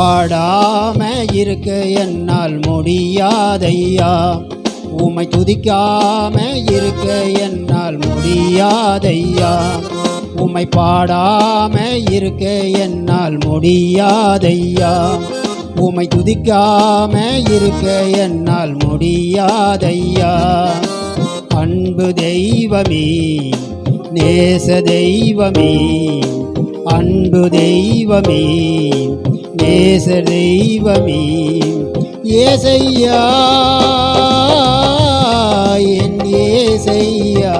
பாடாம இருக்க என்னால் முடியாதையா? உமை துதிக்காம இருக்க என்னால் முடியாதையா? உமை பாடாம இருக்க என்னால் முடியாதையா? உமை துதிக்காம இருக்க என்னால் முடியாதையா? அன்பு தெய்வமே நேச தெய்வமே அன்பு தெய்வமே நேச தெய்வமே ஏசையா என் ஏசையா.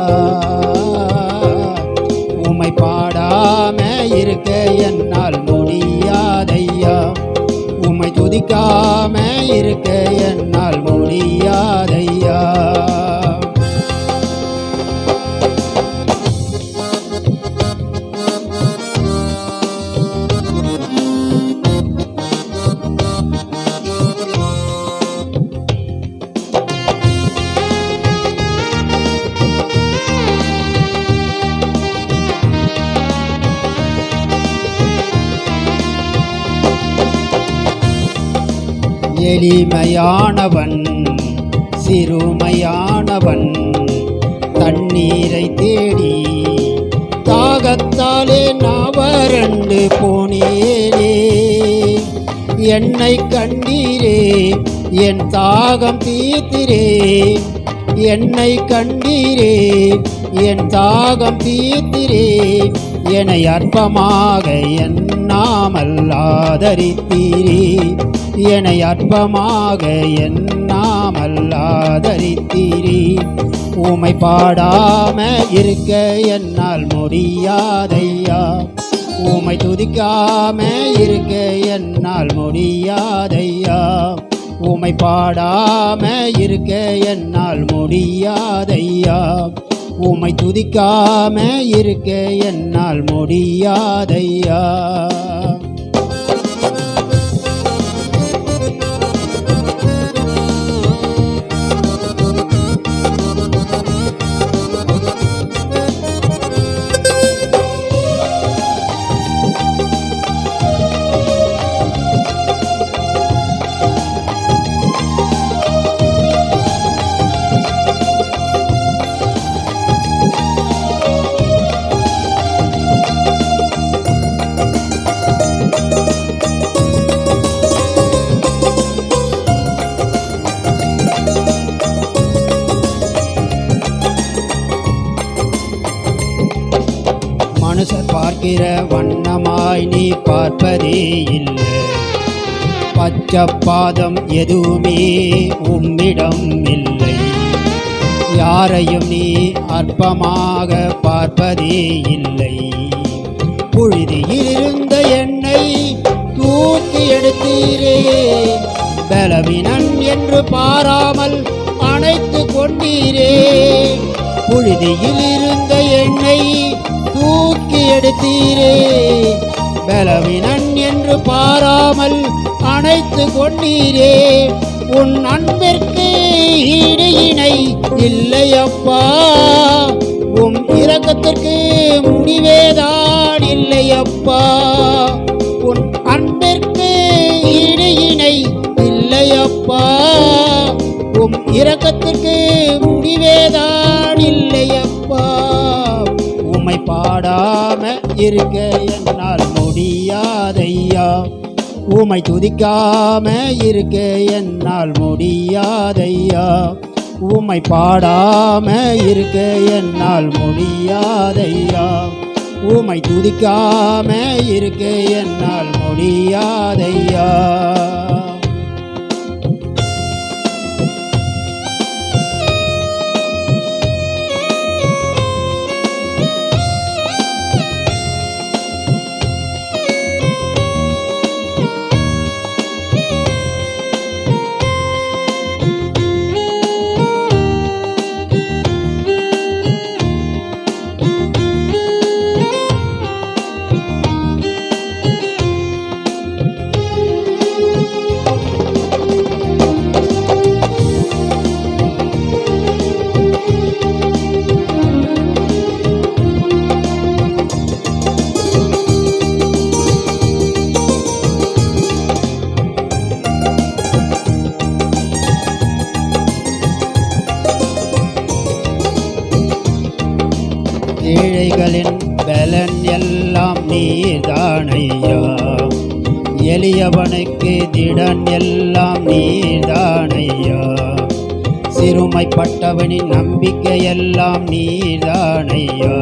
உமை பாடாம இருக்க என்னால் முடியாதையா உமை துதிக்காம இருக்க என்னால் முடியாதையா எளிமையானவன் சிறுமையானவன் தண்ணீரை தேடி தாகத்தாலே நவரண்டு போனேனே. என்னை கண்டீரே என் தாகம் தீர்த்திரே. என்னை கண்டீரே என் தாகம் தீர்த்திரே. என்னை அற்பமாக எண்ணாமல் ஆதரித்தீரே. என்னை அற்பமாக எண்ணாமல்லாதரித்தீரி உமை பாடாம இருக்க என்னால் முடியாதையா உமை துதிக்காம இருக்க என்னால் முடியாதையா உமை பாடாம இருக்க என்னால் முடியாதையா உமை துதிக்காம இருக்க என்னால் முடியாதையா மனுஷர் பார்க்கிற வண்ணமாய் நீ பார்ப்பதே இல்லை. பச்சப்பாதம் எதுவுமே உம்மிடம் இல்லை. யாரையும் நீ அற்பமாக பார்ப்பதே இல்லை. புழுதியில் இருந்த என்னை தூக்கி எடுத்தீரே. பலவினன் என்று பாராமல் அணைத்து கொண்டீரே. புழுதியில் இருந்த தூக்கி பலவினன் என்று பாராமல் அணைத்து கொண்டீரே. உன் அன்பிற்கு ஈடு இணை இல்லையப்பா உம் இரக்கத்திற்கு முடிவேதான் இல்லையப்பா உன் அன்பிற்கு ஈடு இணை இல்லையப்பா உம் இரக்கத்திற்கு இருக்க என்னால் முடியாதையா? உம்மை துதிக்காம இருக்க என்னால் முடியாதையா? உம்மை பாடாம இருக்க என்னால் முடியாதையா? உம்மை துதிக்காம இருக்க என்னால் முடியாதையா? ஏழைகளின் பலன் எல்லாம் நீர்தானையா எளியவனுக்கு திடன் எல்லாம் நீர்தானையா சிறுமைப்பட்டவனின் நம்பிக்கை எல்லாம் நீர்தானையா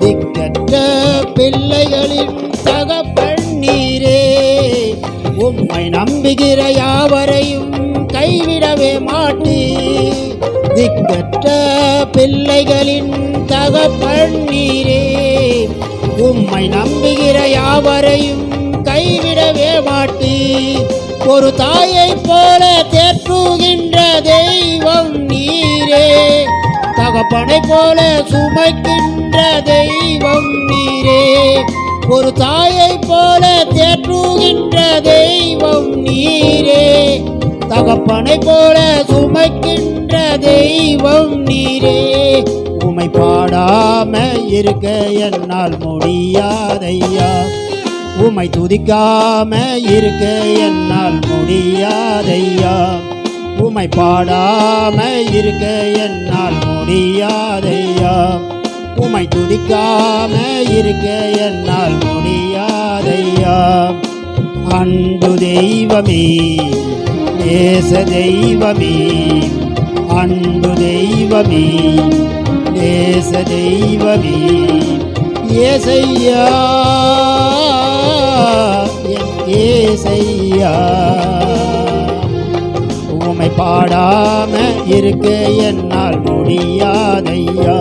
திக்கற்ற பிள்ளைகளின் தகப்பன் நீரே உம்மை நம்புகிற யாவரையும் கைவிடவே மாட்டி திக்கற்ற பிள்ளைகளின் தகப்பன் நீரே உம்மை நம்புகிற யாவரையும் கைவிடவே மாட்டி ஒரு தாயை போல தேற்றுகின்ற தெய்வம் நீரே தகப்பனை போல சுமைக்கின்ற தெய்வம் நீரே ஒரு தாயை போல தேற்றுகின்ற தெய்வம் தகப்பனை போல சுமைக்கின்ற தெய்வம் நீரே. உமை பாடாம இருக்க என்னால் முடியாதையா. உமை துதிக்காம இருக்க என்னால் முடியாதையா. உமை பாடாம இருக்க என்னால் முடியாதையா. உமை துதிக்காம இருக்க என்னால் முடியாதையா. அன்பு தெய்வமே நேச தெய்வமே அன்பு தெய்வமே நேச தெய்வமே. ஏசையா ஏசையா. உமை பாடாம இருக்க என்னால் முடியாதையா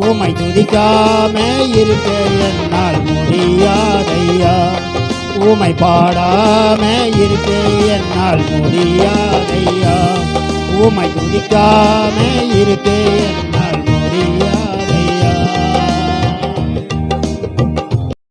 உமை துதிக்காம இருக்க என்னால் முடியாதையா உமை பாடாம இருக்க என்னால் முடியாதையா உமை துதிக்காம இருக்க என்னால்